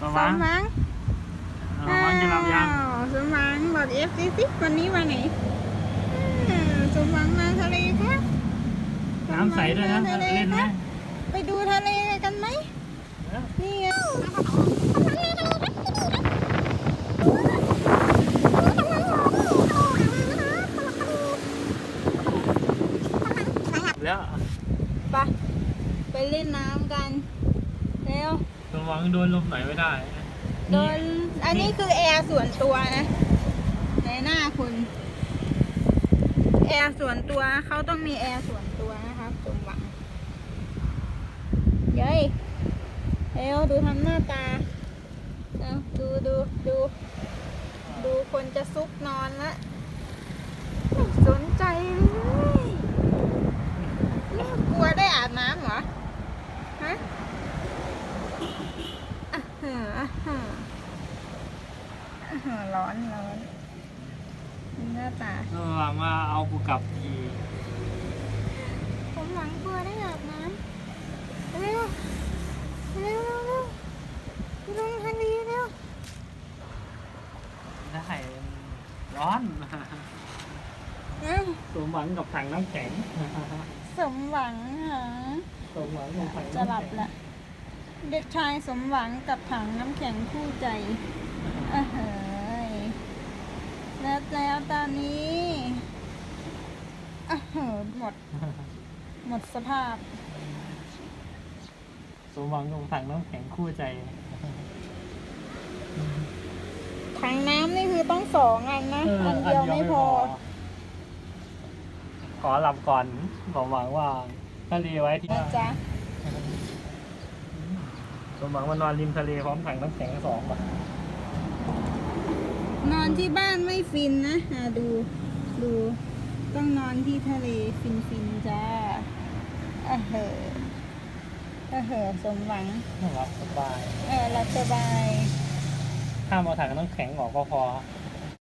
ประสมาณมหวังประมาณจะรับยังอ้าวสมหวังบอกเอฟซีสิวันนี้มาไหนอ่าสมหวังมาทะเลครับน้ำใสด้วยนะสมหวังมาทะเลเล่นไหมครับไปดูทะเลกันไหมนี่ไงแล้วไปไปเล่นน้ำกันเร็ว ระวังโดนลมหน่อยไม่ได้โดนอันนี้คือแอร์ส่วนตัวนะในหน้าคุณแอร์ส่วนตัวเขาต้องมีแอร์ส่วนตัวนะครับสมหวังเย้ยเร็วดูทำหน้าตาเร็วดูดูดูดูคนจะซุกนอนละไม่สนใจเลยกลัวได้อาบน้ำเหรอ ฮะอะเหอะอะเหอะอะเหอะ ร้อนร้อนดูหน้าตาระวังว่าเอากูกลับทีผมหลังกลัวได้อาบน้ำเร็วเร็วเร็วเร็วลงทะเลเร็วได้ร้อนเอ้าสมหวังกับถังน้ำแข็ง สมหวังหาสมหวังกับถังจะน้ำหลับแข็งละ เด็กชายสมหวังกับถังน้ำแข็งคู่ใจเอ้อเฮ้ยแล้วแล้วตอนนี้อะเหอะหมด หมดสภาพ สมหวังกับถังน้ำแข็งคู่ใจ ถังน้ำนี่คือต้องสองอันนะอันเดียวไม่พอ ขอหลับก่อนสมหวังว่าทะเลไว้ที่นะจ๊ะ สมหวังมานอนริมทะเลพร้อมถังน้ำแข็งสองป่ะนอนที่บ้านไม่ฟินนะอะดู ดู ต้องนอนที่ทะเลฟินฟินๆจ้าเออเหอะเออเหอะสมหวัง หลับสบาย เออหลับสบายถ้ามเอาถังน้ำแข็งออกก็พอ